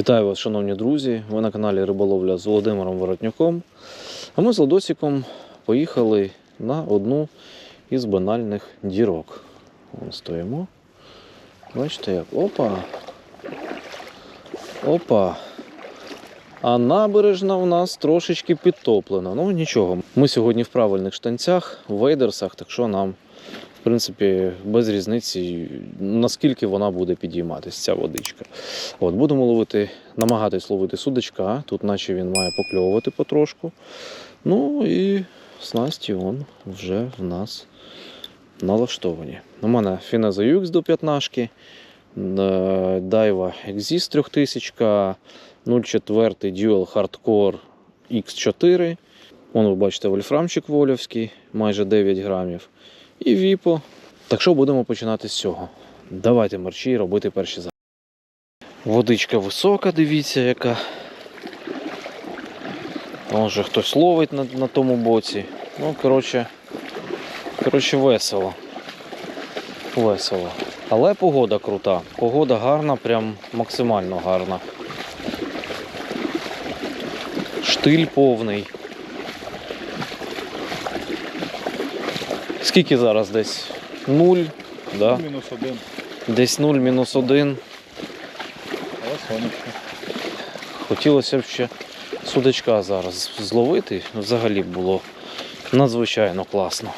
Вітаю вас, шановні друзі! Ви на каналі Риболовля з Володимиром Воротнюком. А ми з Ладосиком поїхали на одну із банальних дірок. Вон стоїмо. Бачите як? Опа! Опа! А набережна в нас трошечки підтоплена. Ну нічого. Ми сьогодні в правильних штанцях, в вейдерсах, так що нам, в принципі, без різниці, наскільки вона буде підійматися, ця водичка. От, будемо ловити, намагатись ловити судачка. Тут, наче він має покльовувати потрошку. Ну і снасті он вже в нас налаштовані. У мене Фінеза UX до 15, е, Daiwa Exis 3000, 04 Dual Hardcore X4. Вон ви бачите вольфрамчик вольовський, майже 9 грамів. І Віпо. Так що будемо починати з цього. Давайте мерчі робити перші за. Водичка висока, дивіться, яка. Там вже хтось ловить на, на тому боці. Ну, коротше, коротше, весело. Весело. Але погода крута. Погода гарна, прям максимально гарна. Штиль повний. Скільки зараз десь? Нуль, да? Мінус один, десь 0, мінус 1. але сонячно. Хотілося б ще судачка зараз зловити. Взагалі було надзвичайно класно.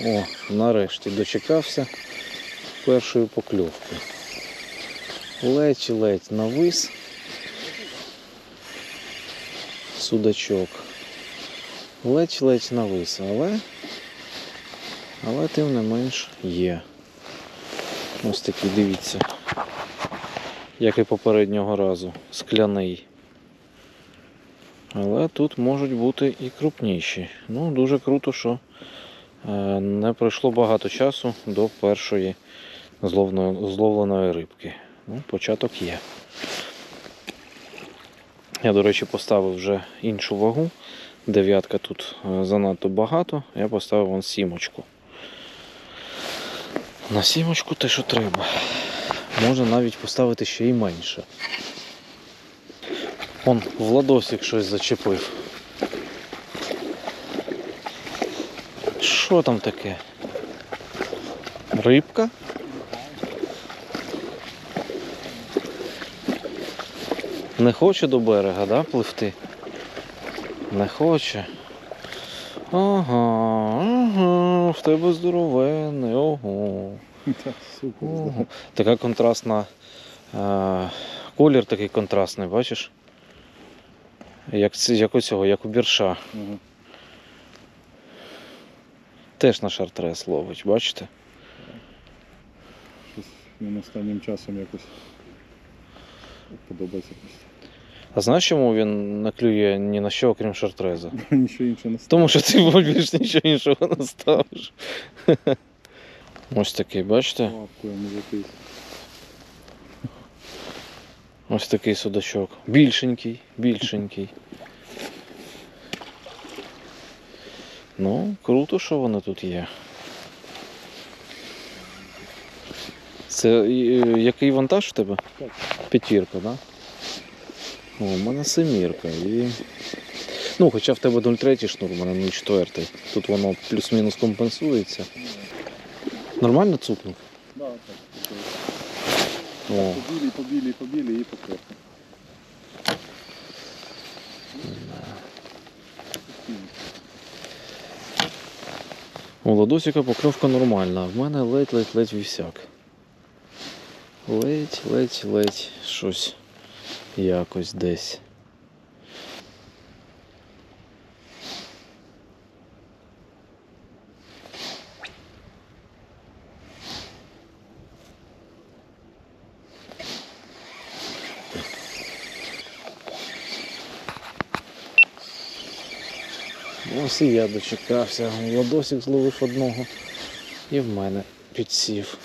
О, нарешті дочекався першої покльовки. Ледь-ледь навис. Судачок. Ледь-ледь навис, але, але тим не менш є. Ось такий, дивіться. Як і попереднього разу. Скляний. Але тут можуть бути і крупніші. Ну, дуже круто, що Не пройшло багато часу до першої зловленої рибки. Ну, початок є. Я, до речі, поставив вже іншу вагу. Дев'ятка тут е, занадто багато. Я поставив вон сімочку. На сімочку те, що треба. Можна навіть поставити ще й менше. Он Владосик щось зачепив. Що там таке? Рибка? Не хоче до берега, да, пливти? Не хоче. Ага, ага, в тебе здоровенний, ого. Ого. Така контрастна. Е, колір такий контрастний, бачиш? Як, як у цього, як у бірша. Теж на шартрес ловить, бачите? Щось він останнім часом якось подобається. А знаєш, чому він не клює ні на що, окрім шартреза? Нічого іншого не стало. Тому що ти більш нічого іншого не ставиш. Ось такий, бачите? Ось такий судачок. Більшенький, більшенький. Ну, круто, що вони тут є. Це який вантаж в тебе? П'ятірка, так? Да? О, у мене семірка. І... Ну, хоча в тебе 0,3 шнур, у мене 0,4. Тут воно плюс-мінус компенсується. Нормально цупнув? Да, так. О, Побілі, побілі, побілі і потрохи. У Ладосика покльовка нормальна, в мене ледь-ледь-ледь вісяк. Ледь-ледь-ледь щось якось десь. Ось і я дочекався. Ладосик зловив одного і в мене підсів.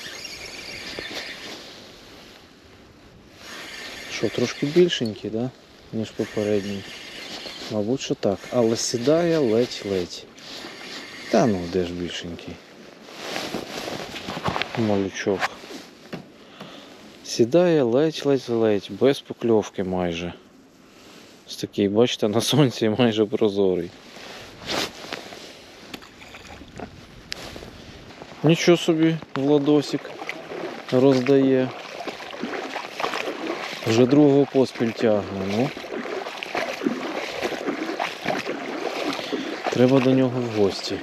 Що, трошки більшенький, да? ніж попередній. Мабуть, що так. Але сідає ледь-ледь. Та ну, де ж більшенький. Малючок. Сідає ледь-ледь-ледь, без покльовки майже. Ось такий, бачите, на сонці майже прозорий. Нічого собі Владосик роздає. Вже другого поспіль тягне, ну. Треба до нього в гості.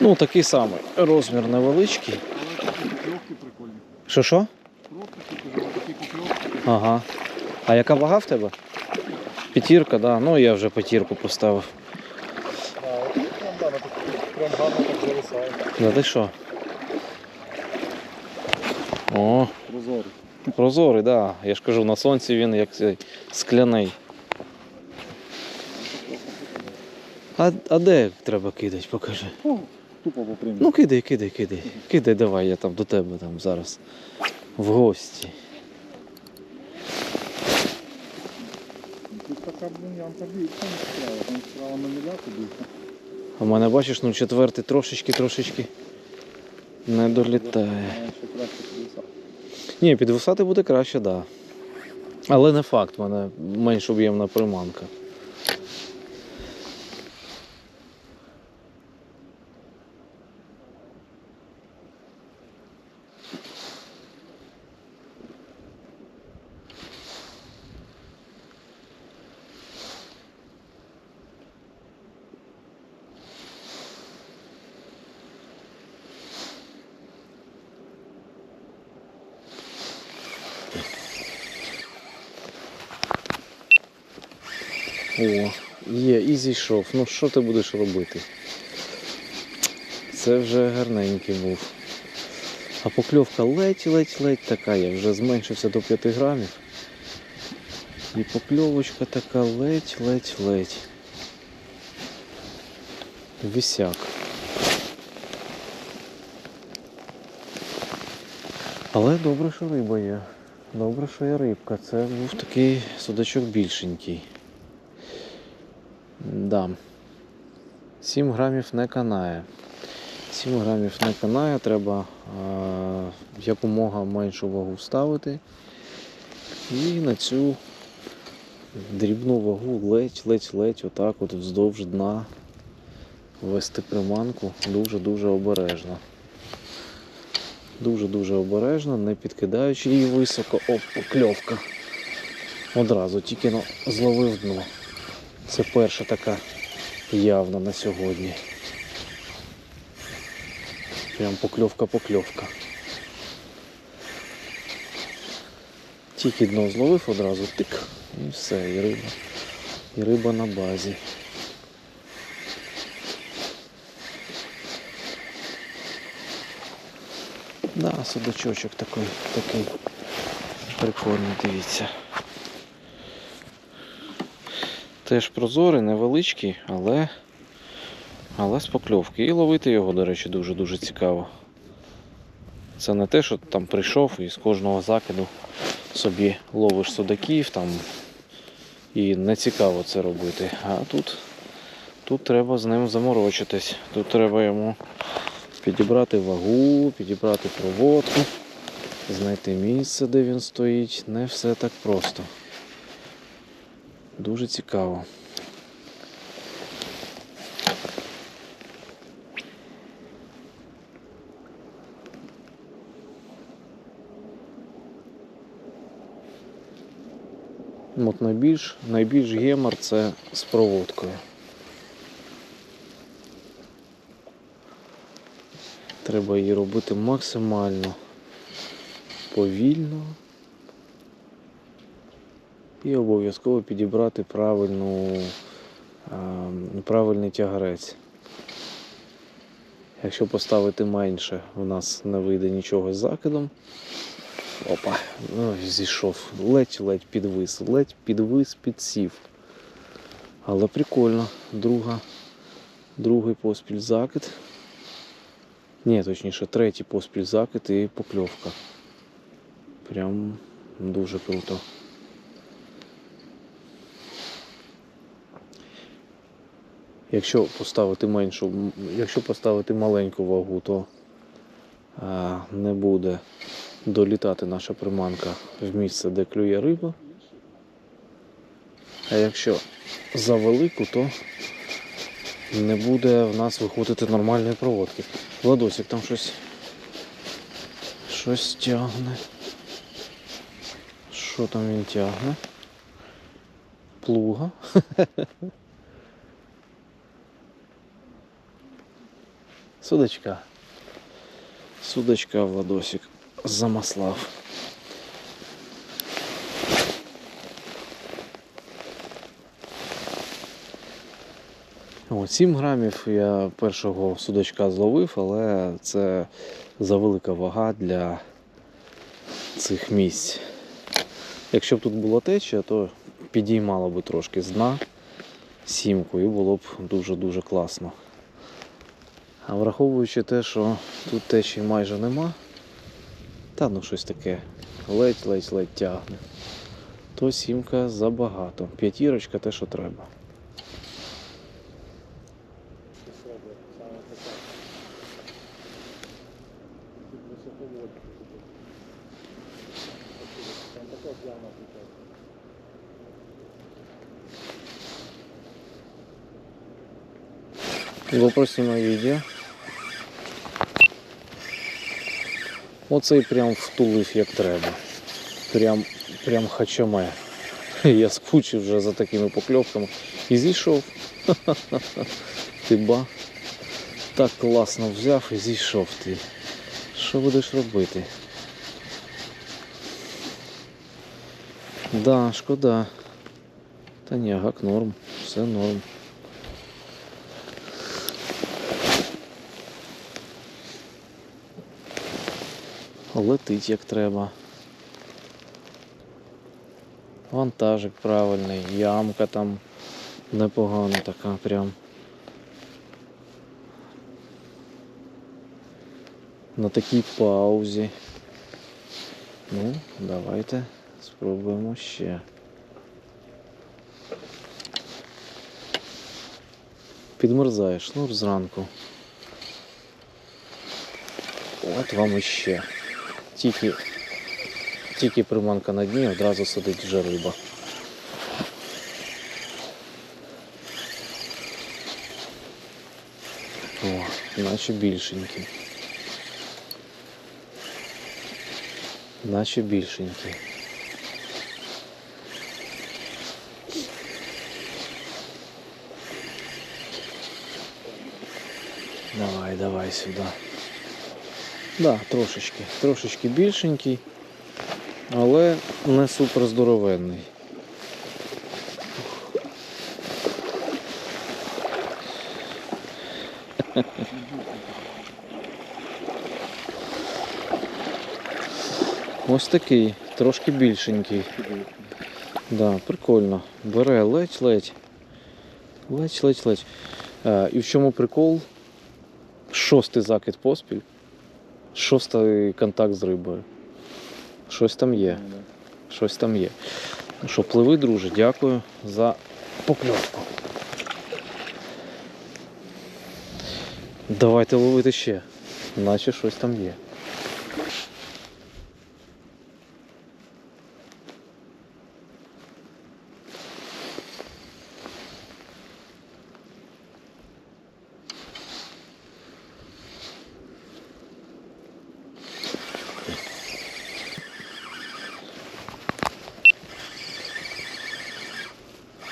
Ну, такий самий розмір невеличкий. Але такі покльовки прикольні. Що що? Просто такі, покльовки. Ага. А яка вага в тебе? П'ятірка, да. Ну я вже п'ятірку поставив. Прям, да, прям гарно так зависає. Да ти що? О, Прозорий. прозорий, да. Я ж кажу, на сонці він як цей скляний. А, а де треба кидати, покажи. О, тупо по прямій. Ну кидай, кидай, кидай. Кидай, давай, я там до тебе там зараз в гості. Тут така, блін, ямка більша, не справа. Там справа на міляку більше. А в мене бачиш, ну четвертий трошечки, трошечки не долітає. Ні, підвисати буде краще, так. Да. Але не факт, в мене менш об'ємна приманка. О, зійшов. Ну що ти будеш робити? Це вже гарненький був. А покльовка ледь-ледь-ледь така, я вже зменшився до 5 грамів. І покльовочка така ледь-ледь-ледь. Вісяк. Але добре, що риба є. Добре, що є рибка. Це був такий судачок більшенький. Да. 7 грамів не канає. 7 грамів не канає, треба е, якомога меншу вагу ставити. І на цю дрібну вагу ледь-ледь-ледь отак от вздовж дна вести приманку дуже-дуже обережно. Дуже-дуже обережно, не підкидаючи її високо. Оп, покльовка. Одразу тільки зловив дно. Це перша така явна на сьогодні. Прям покльовка-покльовка. Тільки дно зловив одразу тик. І все, і риба. І риба на базі. Да, судачочок такий, такий прикольний, дивіться. Теж прозорий, невеличкий, але, але з покльовки. І ловити його, до речі, дуже-дуже цікаво. Це не те, що там прийшов і з кожного закиду собі ловиш судаків там і не цікаво це робити. А тут, тут треба з ним заморочитись. Тут треба йому підібрати вагу, підібрати проводку, знайти місце, де він стоїть. Не все так просто. Дуже цікаво. От найбільш, найбільш гемор це з проводкою. Треба її робити максимально повільно і обов'язково підібрати правильну, правильний тягарець. Якщо поставити менше, у нас не вийде нічого з закидом. Опа. Ой, зійшов. Ледь-ледь підвис. Ледь підвис, підсів. Але прикольно. Друга. Другий поспіль закид. Ні, точніше, третій поспіль закид і покльовка. Прям дуже круто. Якщо поставити меншу, якщо поставити маленьку вагу, то не буде долітати наша приманка в місце, де клює риба. А якщо за велику, то не буде в нас виходити нормальної проводки. Владосик там щось. Щось тягне. Що там він тягне? Плуга. Судочка. Судочка Владосик замаслав. О, 7 грамів я першого судочка зловив, але це завелика вага для цих місць. Якщо б тут була течія, то підіймало би трошки з дна сімку і було б дуже-дуже класно. А враховуючи те, що тут течії майже нема, та ну щось таке ледь-ледь-ледь тягне, то сімка забагато. П'ятірочка те, що треба. Особи, саме така. Тут високовольтні. Там також яма тут. Вопросимо відео. Оцей прям втулив як треба. Прям, прям хачаме. Я скучив вже за такими покльовками. І зійшов. Ти ба. Так класно взяв і зійшов ти. Що будеш робити? Да, шкода. Та ні, гак норм, все норм. Летить як треба. Вантажик правильний, ямка там непогана така прям. На такій паузі. Ну, давайте спробуємо ще. Підмерзає шнур зранку. От вам іще. Тільки, тільки приманка на дні, одразу сидить вже риба. О, наче більшенький. Наче більшенький. Давай, давай сюди. Да, трошечки, трошечки більшенький, але не супер здоровенний. Ось такий, трошки більшенький. Да, прикольно. Бере ледь-ледь. Ледь-ледь-ледь. І в чому прикол? Шостий закид поспіль. Шостий контакт з рибою. Щось там є. Щось там є. Ну що, пливи, друже, дякую за покльовку. Давайте ловити ще. Наче щось там є.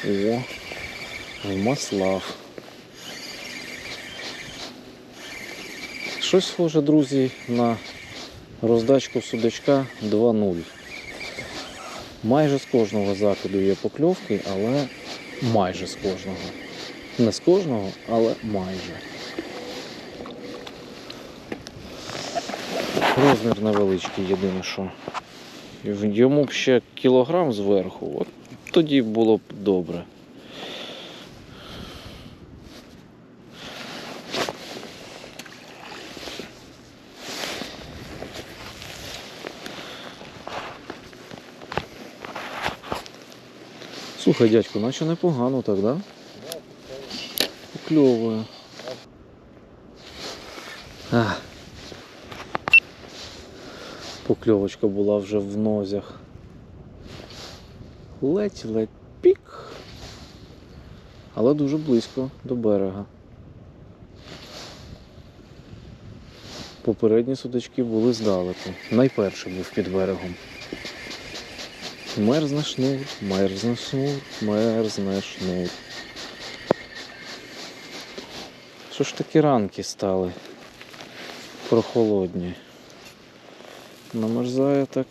О, Маслав. Щось схоже, друзі, на роздачку судачка 2.0. Майже з кожного закиду є покльовки, але майже з кожного. Не з кожного, але майже. Розмір невеличкий, єдине що. йому б ще кілограм зверху, от тоді було б добре. Слухай, дядько, наче непогано так, да? Покльовує. Покльовочка була вже в нозях. Ледь-ледь пік. Але дуже близько до берега. Попередні судачки були здалеку. Найперший був під берегом. Мерзне шнур, мерзне шнур, мерзне шнур. Що ж такі ранки стали прохолодні? Намерзає так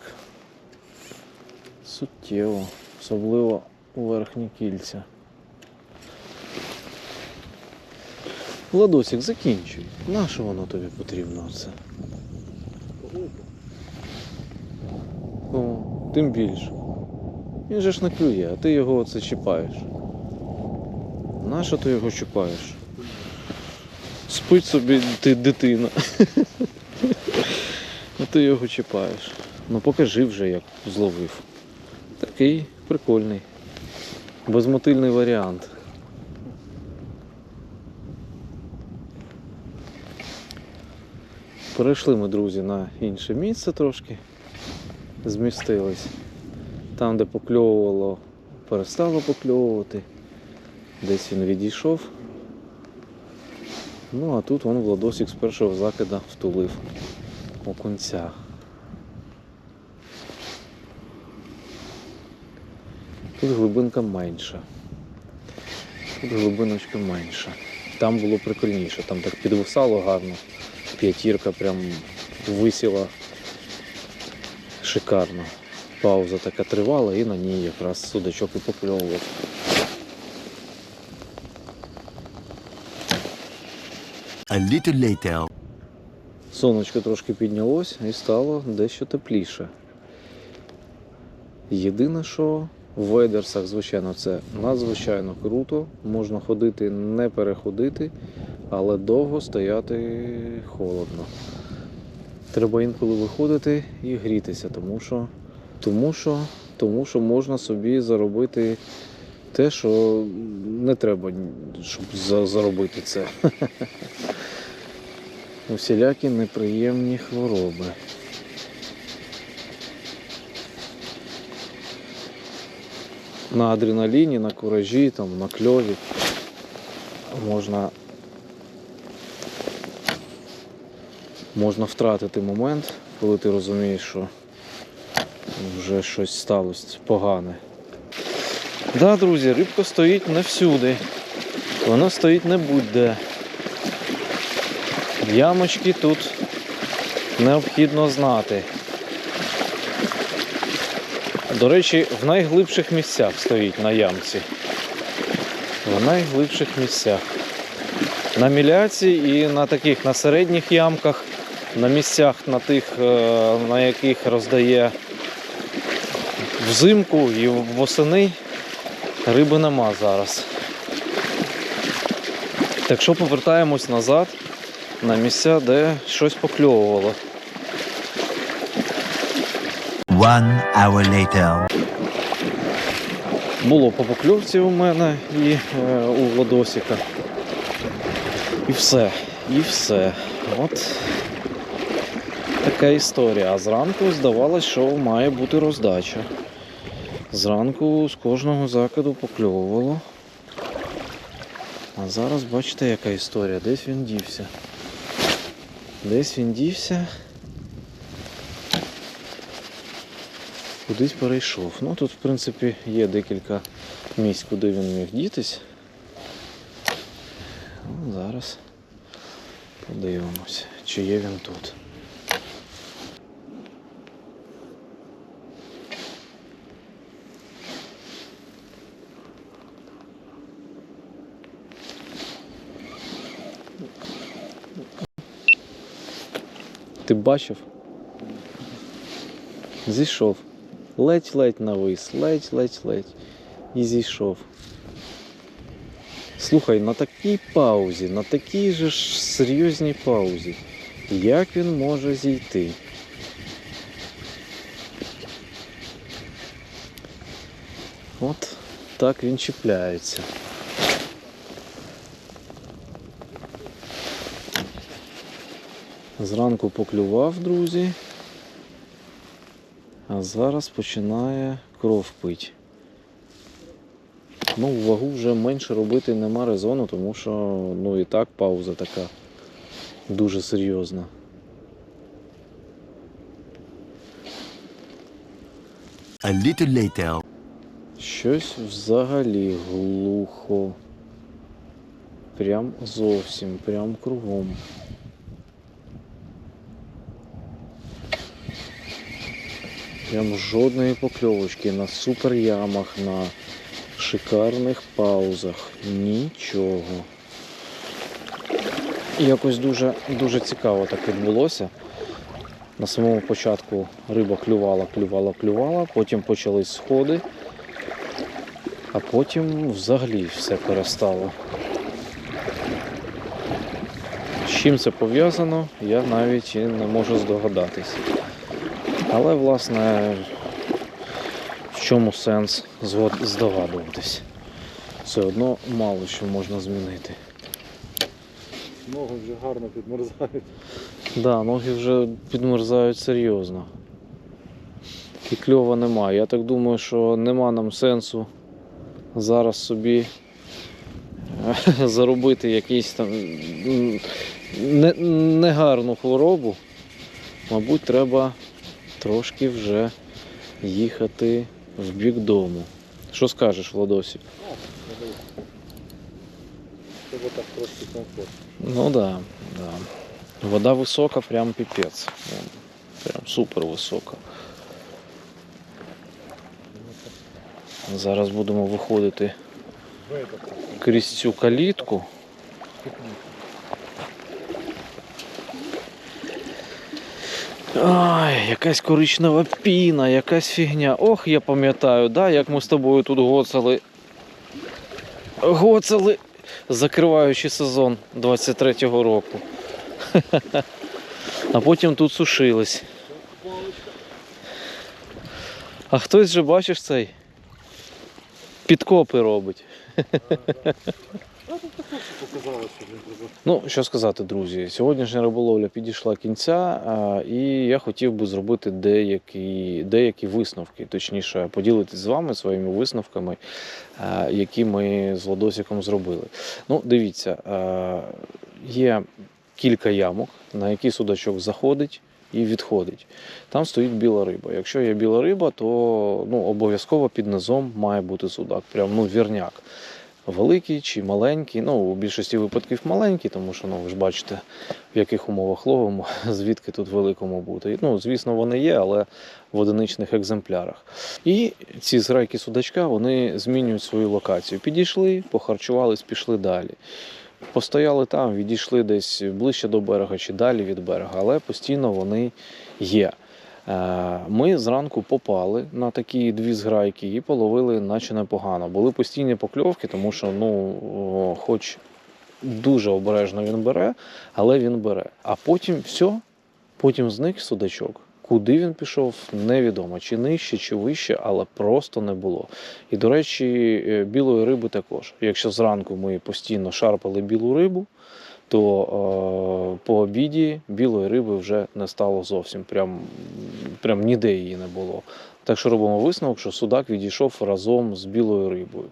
суттєво, особливо у верхні кільця. Владосик, закінчуй. Нащо воно тобі потрібно це? О, тим більше. Він же ж не клює, а ти його оце чіпаєш. Нащо ти його чіпаєш? Спить собі ти дитина. А ти його чіпаєш. Ну покажи вже, як зловив. Такий прикольний. Безмотильний варіант. Перейшли ми, друзі, на інше місце трошки. Змістились. Там, де покльовувало, перестало покльовувати. Десь він відійшов. Ну, а тут вон Владосик з першого закида втулив окунця. Тут глибинка менша. Тут глибиночка менша. Там було прикольніше, там так підвисало гарно. П'ятірка прям висіла шикарно. Пауза така тривала і на ній якраз судачок і покльовував. A little later. Сонечко трошки піднялось і стало дещо тепліше. Єдине, що в вейдерсах, звичайно, це надзвичайно круто. Можна ходити, не переходити, але довго стояти холодно. Треба інколи виходити і грітися, тому що, тому що, тому що можна собі заробити те, що не треба, щоб заробити це. Усілякі неприємні хвороби. На адреналіні, на куражі, там, на кльові можна, можна втратити момент, коли ти розумієш, що вже щось сталося погане. Так, да, друзі, рибка стоїть не всюди. Вона стоїть не будь-де. Ямочки тут необхідно знати. До речі, в найглибших місцях стоїть на ямці. В найглибших місцях. На міляці і на таких на середніх ямках, на місцях, на тих, е, на яких роздає взимку і восени риби нема зараз. Так що повертаємось назад на місця, де щось покльовувало. One hour later. Було по покльовці у мене і е, у Владосіка. І все. І все. От така історія. А зранку здавалось, що має бути роздача. Зранку з кожного закиду покльовувало. А зараз бачите, яка історія. Десь він дівся. Десь він дівся. Кудись перейшов. Ну тут, в принципі, є декілька місць, куди він міг дітись. Ну, зараз подивимось, чи є він тут. Бачив? Зійшов. Ледь-ледь навис, ледь-ледь-ледь. І зійшов. Слухай, на такій паузі, на такій же ж серйозній паузі. Як він може зійти? От так він чіпляється. Зранку поклював, друзі. А зараз починає кров пить. Ну, вагу вже менше робити нема резону, тому що ну і так пауза така дуже серйозна. A little later. Щось взагалі глухо. Прям зовсім, прям кругом. Прям жодної покльовочки на суперямах, на шикарних паузах. Нічого. Якось дуже, дуже цікаво так відбулося. На самому початку риба клювала, клювала, клювала, потім почались сходи, а потім взагалі все перестало. З чим це пов'язано, я навіть і не можу здогадатись. Але, власне, в чому сенс здогадуватись? Все одно мало що можна змінити. Ноги вже гарно підмерзають. Да, ноги вже підмерзають серйозно. І кльова немає. Я так думаю, що нема нам сенсу зараз собі е, заробити якийсь там негарну хворобу. Мабуть, треба трошки вже їхати в бік дому. Що скажеш, Владосі? Щоб так трошки комфорт. Ну да, да. Вода висока, прям піпець. Прям супер висока. Зараз будемо виходити крізь цю калітку. Ай, якась коричнева піна, якась фігня. Ох, я пам'ятаю, да, як ми з тобою тут гоцали. Гоцали, закриваючи сезон 23-го року. А потім тут сушились. А хтось же, бачиш цей? Підкопи робить. Ну, що сказати, друзі, сьогоднішня риболовля підійшла кінця, і я хотів би зробити деякі, деякі висновки, точніше, поділитися з вами своїми висновками, які ми з Владосиком зробили. Ну, дивіться, є кілька ямок, на які судачок заходить. І відходить. Там стоїть біла риба. Якщо є біла риба, то ну, обов'язково під низом має бути судак. Прям ну, вірняк великий чи маленький. Ну, у більшості випадків маленький, тому що ну, ви ж бачите, в яких умовах ловимо, звідки тут великому бути. Ну, звісно, вони є, але в одиничних екземплярах. І ці зграйки судачка вони змінюють свою локацію. Підійшли, похарчувались, пішли далі. Постояли там, відійшли десь ближче до берега чи далі від берега, але постійно вони є. Е, Ми зранку попали на такі дві зграйки і половили, наче непогано. Були постійні покльовки, тому що, ну, хоч дуже обережно він бере, але він бере. А потім все, потім зник судачок. Куди він пішов, невідомо, чи нижче, чи вище, але просто не було. І, до речі, е, білої риби також. Якщо зранку ми постійно шарпали білу рибу, то е, по обіді білої риби вже не стало зовсім. Прям, прям ніде її не було. Так що робимо висновок, що судак відійшов разом з білою рибою.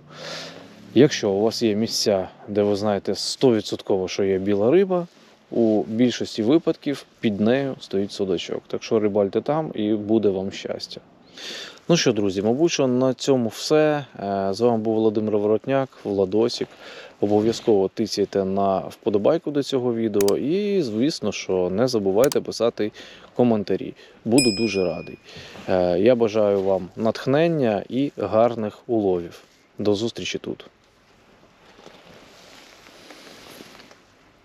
Якщо у вас є місця, де ви знаєте 100% що є біла риба, у більшості випадків під нею стоїть судачок. Так що рибальте там і буде вам щастя. Ну що, друзі, мабуть, що на цьому все. Е, З вами був Володимир Воротняк, Владосік. Обов'язково тисяйте на вподобайку до цього відео. І, звісно, що не забувайте писати коментарі. Буду дуже радий. Е, Я бажаю вам натхнення і гарних уловів. До зустрічі тут.